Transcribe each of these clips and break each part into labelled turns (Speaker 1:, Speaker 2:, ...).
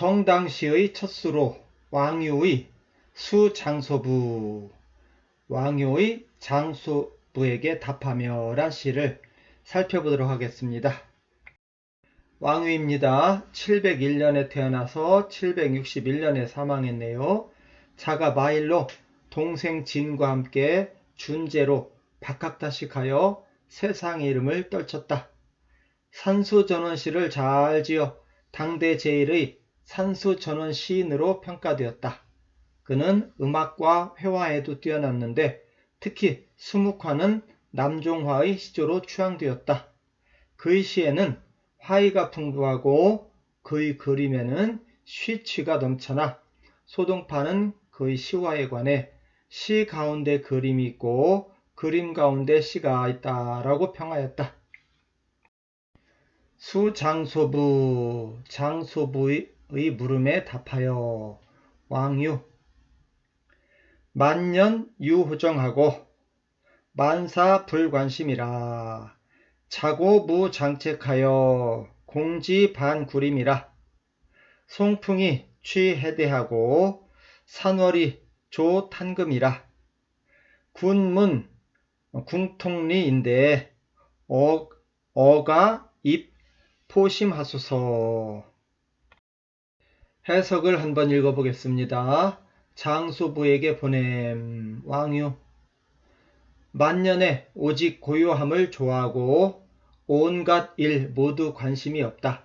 Speaker 1: 성당시의 첫수로 왕유의 수장소부 왕유의 장소부에게 답하며란 시를 살펴보도록 하겠습니다. 왕유입니다. 701년에 태어나서 761년에 사망했네요. 자가 마일로 동생 진과 함께 준제로 박학다식하여 세상 이름을 떨쳤다. 산수전원시를 잘 지어 당대 제일의 산수 전원 시인으로 평가되었다. 그는 음악과 회화에도 뛰어났는데 특히 수묵화는 남종화의 시조로 추앙되었다. 그의 시에는 화의가 풍부하고 그의 그림에는 쉬취가 넘쳐나 소동파는 그의 시화에 관해 시 가운데 그림이 있고 그림 가운데 시가 있다라고 평하였다. 수장소부 장소부의 물음에 답하여. 왕유. 만년 유호정하고 만사 불관심이라. 자고 무장책하여 공지 반구림이라. 송풍이 취해대하고 산월이 조탄금이라. 군문 궁통리인데 어, 어가 입 포심하소서 해석을 한번 읽어보겠습니다. 장소부에게 보냄 왕유 만년에 오직 고요함을 좋아하고 온갖 일 모두 관심이 없다.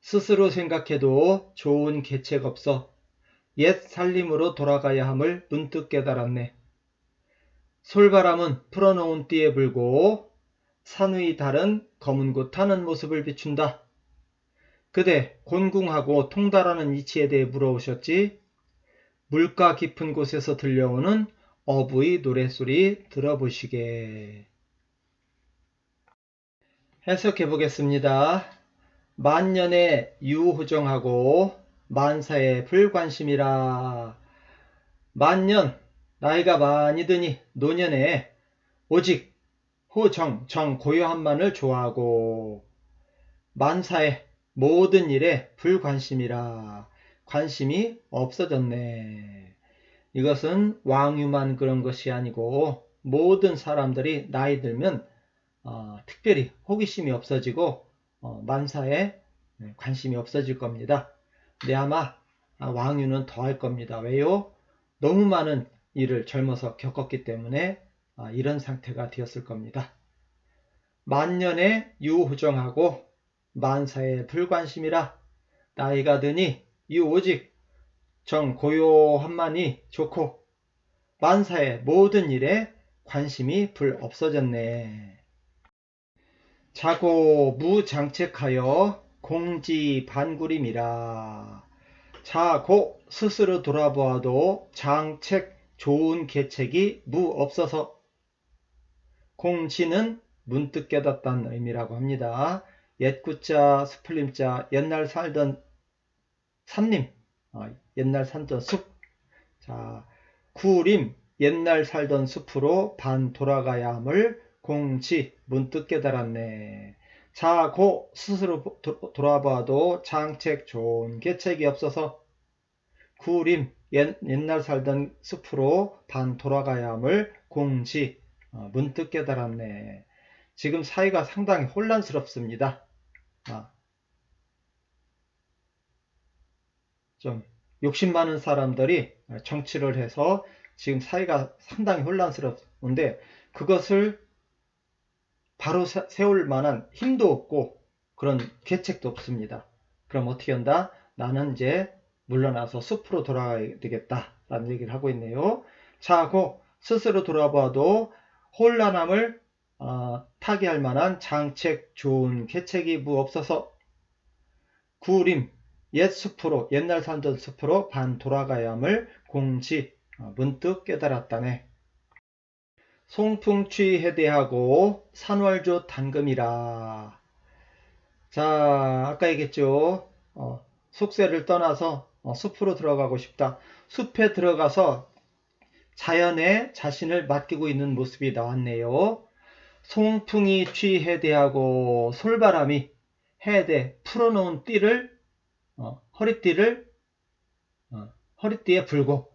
Speaker 1: 스스로 생각해도 좋은 계책 없어 옛 살림으로 돌아가야 함을 문득 깨달았네. 솔바람은 풀어놓은 띠에 불고 산위 달은 검은 곳 타는 모습을 비춘다. 그대 곤궁하고 통달하는 이치에 대해 물어오셨지? 물가 깊은 곳에서 들려오는 어부의 노랫소리 들어보시게. 해석해 보겠습니다. 만년의 유호정하고 만사의 불관심이라. 만년, 나이가 많이 드니 노년에 오직 호정, 정, 고요함만을 좋아하고 만사의 모든 일에 불관심이라. 관심이 없어졌네. 이것은 왕유만 그런 것이 아니고 모든 사람들이 나이 들면 어, 특별히 호기심이 없어지고 어, 만사에 관심이 없어질 겁니다. 근데 아마 왕유는 더 할 겁니다. 왜요? 너무 많은 일을 젊어서 겪었기 때문에 아, 이런 상태가 되었을 겁니다. 만년에 유호정하고 만사에 불관심이라 나이가 드니 이 오직 정 고요함만이 좋고 만사의 모든 일에 관심이 불 없어졌네. 자고 무장책하여 공지 반구림이라. 자고 스스로 돌아보아도 장책 좋은 계책이 무 없어서 공지는 문득 깨닫다는 의미라고 합니다. 옛구자, 스플림자, 옛날 살던 산림, 어, 옛날 살던 숲. 자, 구림, 옛날 살던 숲으로 반 돌아가야 함을 공지, 문득 깨달았네. 자, 고 스스로 도, 돌아봐도 장책 좋은 계책이 없어서 구림, 옛, 옛날 살던 숲으로 반 돌아가야 함을 공지, 어, 문득 깨달았네. 지금 사이가 상당히 혼란스럽습니다. 아, 좀 욕심 많은 사람들이 정치를 해서 지금 사회가 상당히 혼란스러운데 그것을 바로 세울 만한 힘도 없고 그런 계책도 없습니다. 그럼 어떻게 한다? 나는 이제 물러나서 숲으로 돌아가야 되겠다라는 얘기를 하고 있네요. 자, 하고 스스로 돌아봐도 혼란함을 어, 타개할 만한 장책 좋은 계책이 무 없어서 구림 옛 숲으로 옛날 살던 숲으로 반 돌아가야 함을 공지 어, 문득 깨달았다네. 송풍취 해대하고 산월조 단금이라. 자, 아까 얘기했죠. 어, 속세를 떠나서 어, 숲으로 들어가고 싶다. 숲에 들어가서 자연에 자신을 맡기고 있는 모습이 나왔네요. 송풍이 취해대하고 솔바람이 해대 풀어놓은 띠를 어, 허리띠를 어, 허리띠에 불고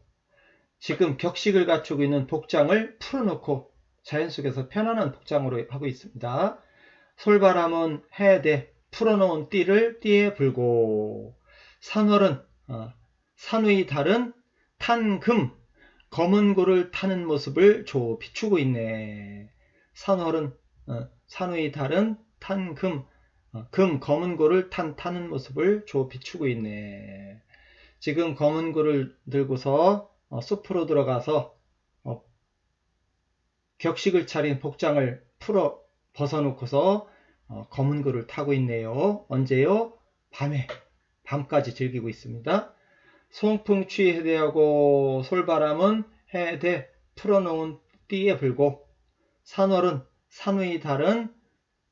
Speaker 1: 지금 격식을 갖추고 있는 복장을 풀어놓고 자연 속에서 편안한 복장으로 하고 있습니다. 솔바람은 해대 풀어놓은 띠를 띠에 불고 산월은 어, 산의 달은 탄금 검은 고를 타는 모습을 조 비추고 있네. 산월은 어, 산의 달은 탄금 어, 금 검은 고를 탄 타는 모습을 조 비추고 있네. 지금 검은 고를 들고서 어, 숲으로 들어가서 어, 격식을 차린 복장을 풀어 벗어놓고서 어, 검은 고를 타고 있네요. 언제요? 밤에 밤까지 즐기고 있습니다. 송풍취 해대하고 솔바람은 해대 풀어놓은 띠에 불고 산월은 산의 달은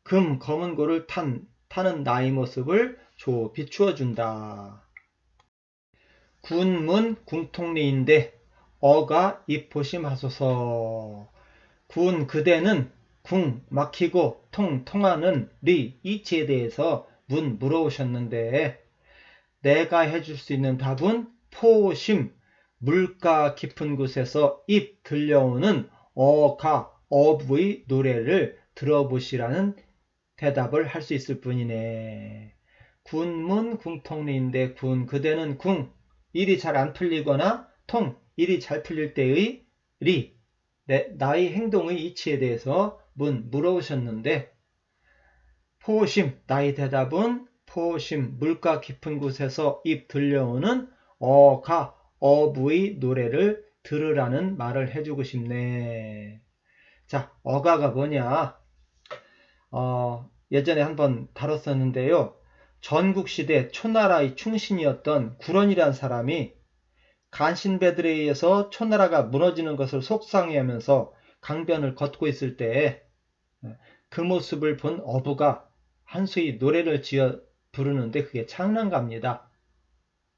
Speaker 1: 금 검은 고를 탄, 타는 나의 모습을 조 비추어 준다. 군문 궁통리인데 어가 입보심하소서. 군 그대는 궁 막히고 통 통하는 리 이치에 대해서 문 물어오셨는데 내가 해줄 수 있는 답은 포심 물가 깊은 곳에서 입 들려오는 어가 어부의 노래를 들어보시라는 대답을 할 수 있을 뿐이네. 군문 궁통리인데 군 그대는 궁 일이 잘 안 풀리거나 통. 일이 잘 풀릴 때의 리. 내, 나의 행동의 이치에 대해서 문 물어오셨는데 포심. 나의 대답은 포심. 물가 깊은 곳에서 입 들려오는 어가 어부의 노래를 들으라는 말을 해주고 싶네. 자, 어가가 뭐냐? 어, 예전에 한번 다뤘었는데요. 전국시대 초나라의 충신이었던 구런이란 사람이 간신배들에 의해서 초나라가 무너지는 것을 속상해하면서 강변을 걷고 있을 때그 모습을 본 어부가 한수의 노래를 지어 부르는데 그게 창랑가입니다.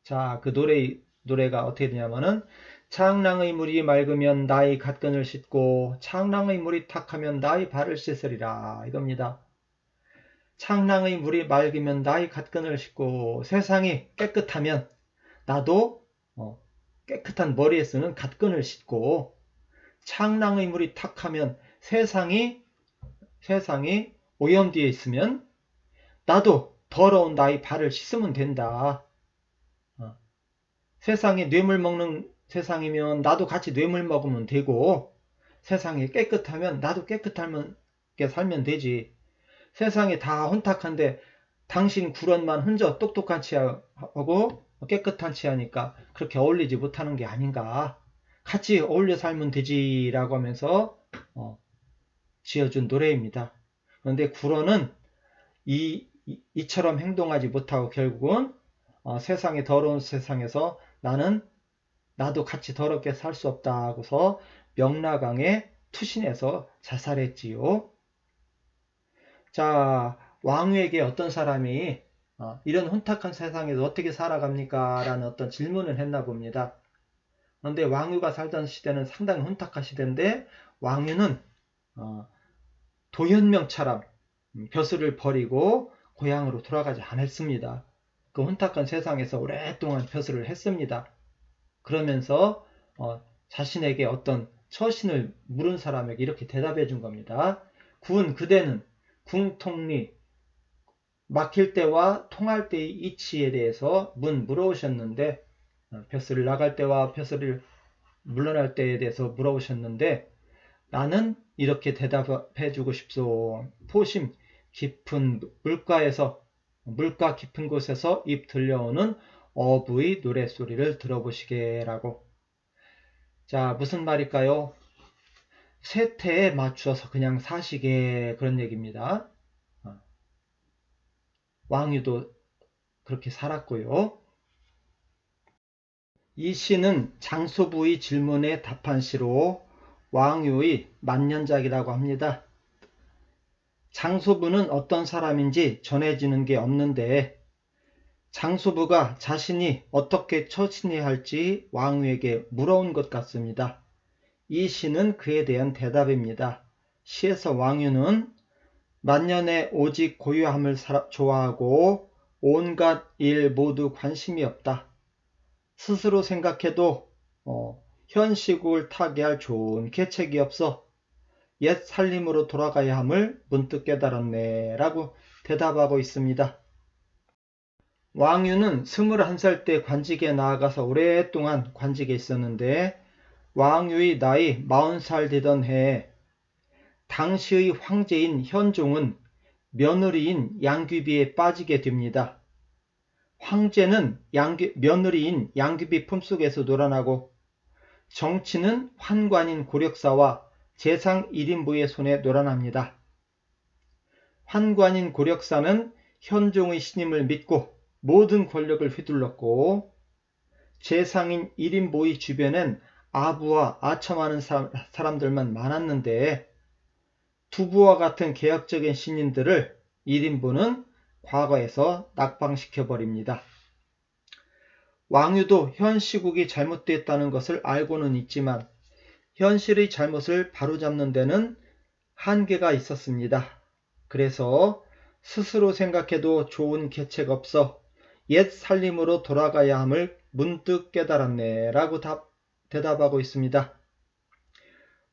Speaker 1: 자, 그 노래, 노래가 어떻게 되냐면은 창랑의 물이 맑으면 나의 갓근을 씻고 창랑의 물이 탁하면 나의 발을 씻으리라 이겁니다. 창랑의 물이 맑으면 나의 갓근을 씻고 세상이 깨끗하면 나도 어, 깨끗한 머리에 쓰는 갓근을 씻고 창랑의 물이 탁하면 세상이 세상이 오염되어 있으면 나도 더러운 나의 발을 씻으면 된다. 어. 세상에 뇌물 먹는 세상이면 나도 같이 뇌물 먹으면 되고 세상이 깨끗하면 나도 깨끗하게 살면 되지. 세상이 다 혼탁한데 당신 구런만 혼자 똑똑한 치 하고 깨끗한 치 하니까 그렇게 어울리지 못하는 게 아닌가. 같이 어울려 살면 되지라고 하면서 어, 지어준 노래입니다. 그런데 구런은 이, 이, 처럼 행동하지 못하고 결국은 어, 세상의 더러운 세상에서 나는 나도 같이 더럽게 살 수 없다 하고서 명나강에 투신해서 자살했지요. 자, 왕후에게 어떤 사람이 어, 이런 혼탁한 세상에서 어떻게 살아갑니까? 라는 어떤 질문을 했나 봅니다. 그런데 왕후가 살던 시대는 상당히 혼탁한 시대인데 왕유는 어, 도현명처럼 벼슬을 버리고 고향으로 돌아가지 않았습니다. 그 혼탁한 세상에서 오랫동안 벼슬을 했습니다. 그러면서 어, 자신에게 어떤 처신을 물은 사람에게 이렇게 대답해 준 겁니다. 군 그대는 궁통리 막힐 때와 통할 때의 이치에 대해서 문 물어오셨는데 어, 벼슬을 나갈 때와 벼슬을 물러날 때에 대해서 물어보셨는데 나는 이렇게 대답해 주고 싶소. 포심 깊은 물가에서 물가 깊은 곳에서 입 들려오는 어부의 노래소리를 들어보시게라고. 자, 무슨 말일까요? 세태에 맞추어서 그냥 사시게 그런 얘기입니다. 어. 왕유도 그렇게 살았고요. 이 시는 장소부의 질문에 답한 시로 왕유의 만년작이라고 합니다. 장소부는 어떤 사람인지 전해지는 게 없는데 장소부가 자신이 어떻게 처신해야 할지 왕후에게 물어온 것 같습니다. 이 시는 그에 대한 대답입니다. 시에서 왕유는 만년에 오직 고요함을 좋아하고 온갖 일 모두 관심이 없다. 스스로 생각해도 어, 현 시국을 타개할 좋은 계책이 없어 옛 살림으로 돌아가야 함을 문득 깨달았네 라고 대답하고 있습니다. 왕유는 21살 때 관직에 나아가서 오랫동안 관직에 있었는데 왕유의 나이 40살 되던 해에 당시의 황제인 현종은 며느리인 양귀비에 빠지게 됩니다. 황제는 양귀, 며느리인 양귀비 품속에서 놀아나고 정치는 환관인 고력사와 재상 1인부의 손에 놀아납니다. 환관인 고력사는 현종의 신임을 믿고 모든 권력을 휘둘렀고 재상인 1인보의 주변엔 아부와 아첨하는 사람들만 많았는데 두부와 같은 개혁적인 신인들을 1인부는 과거에서 낙방시켜 버립니다. 왕유도 현 시국이 잘못됐다는 것을 알고는 있지만 현실의 잘못을 바로잡는 데는 한계가 있었습니다. 그래서 스스로 생각해도 좋은 계책 없어 옛 살림으로 돌아가야 함을 문득 깨달았네 라고 답, 대답하고 있습니다.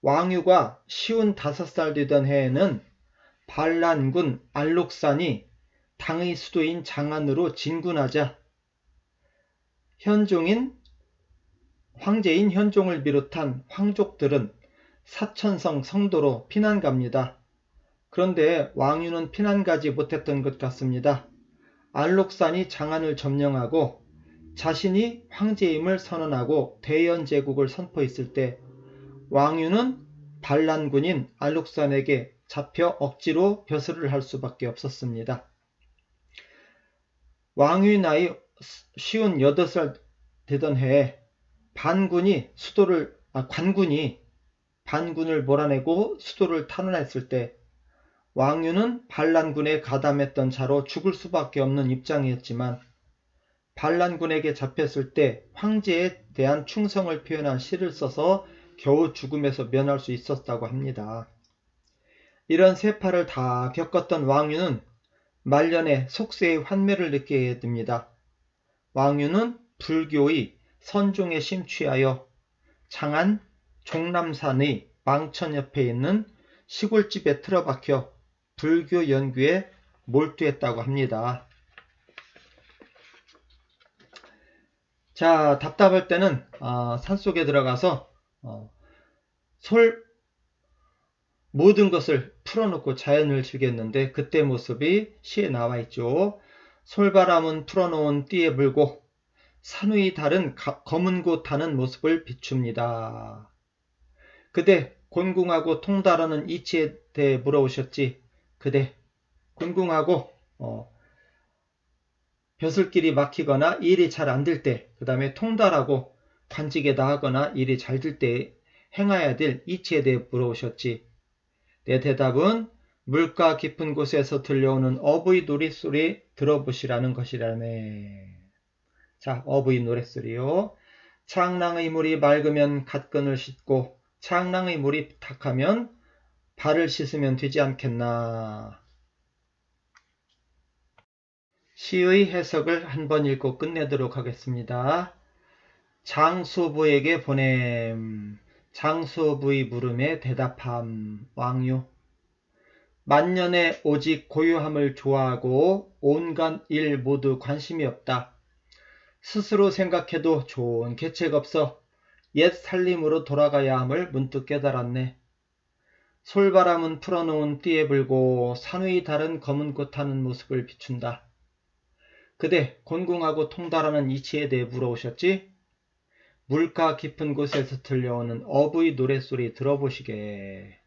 Speaker 1: 왕유가 쉬운 다섯 살 되던 해에는 반란군 알록산이 당의 수도인 장안으로 진군하자 현종인 황제인 현종을 비롯한 황족들은 사천성 성도로 피난 갑니다. 그런데 왕유는 피난 가지 못했던 것 같습니다. 알록산이 장안을 점령하고 자신이 황제임을 선언하고 대연 제국을 선포했을 때 왕유는 반란군인 알록산에게 잡혀 억지로 벼슬을 할 수밖에 없었습니다. 왕유의 나이 쉬운 8살 되던 해에 반군이 수도를 아, 관군이 반군을 몰아내고 수도를 탄원했을 때 왕유는 반란군에 가담했던 자로 죽을 수밖에 없는 입장이었지만 반란군에게 잡혔을 때 황제에 대한 충성을 표현한 시를 써서 겨우 죽음에서 면할 수 있었다고 합니다. 이런 세파를 다 겪었던 왕유는 말년에 속세의 환멸을 느끼게 됩니다. 왕유는 불교의 선종에 심취하여 장안 종남산의 망천 옆에 있는 시골집에 틀어박혀 불교 연구에 몰두했다고 합니다. 자, 답답할 때는 어, 산속에 들어가서 어, 솔 모든 것을 풀어놓고 자연을 즐겼는데 그때 모습이 시에 나와 있죠. 솔바람은 풀어놓은 띠에 불고 산 위의 달은 검은 곳 타는 모습을 비춥니다. 그대 곤궁하고 통달하는 이치에 대해 물어오셨지. 그대 곤궁하고 어, 벼슬길이 막히거나 일이 잘 안 될 때, 그 다음에 통달하고 관직에 나가거나 일이 잘 될 때 행해야 될 이치에 대해 물어오셨지. 내 대답은 물가 깊은 곳에서 들려오는 어부의 노랫소리 들어보시라는 것이라네. 자, 어부의 노랫소리요. 창랑의 물이 맑으면 갓근을 씻고 창랑의 물이 탁하면 발을 씻으면 되지 않겠나. 시의 해석을 한번 읽고 끝내도록 하겠습니다. 장수부에게 보냄. 장수부의 물음에 대답함. 왕유. 만년에 오직 고요함을 좋아하고 온갖 일 모두 관심이 없다. 스스로 생각해도 좋은 계책 없어 옛 살림으로 돌아가야 함을 문득 깨달았네. 솔바람은 풀어놓은 띠에 불고 산의 달은 검은 꽃 타는 모습을 비춘다. 그대 곤궁하고 통달하는 이치에 대해 물어오셨지? 물가 깊은 곳에서 들려오는 어부의 노랫소리 들어보시게.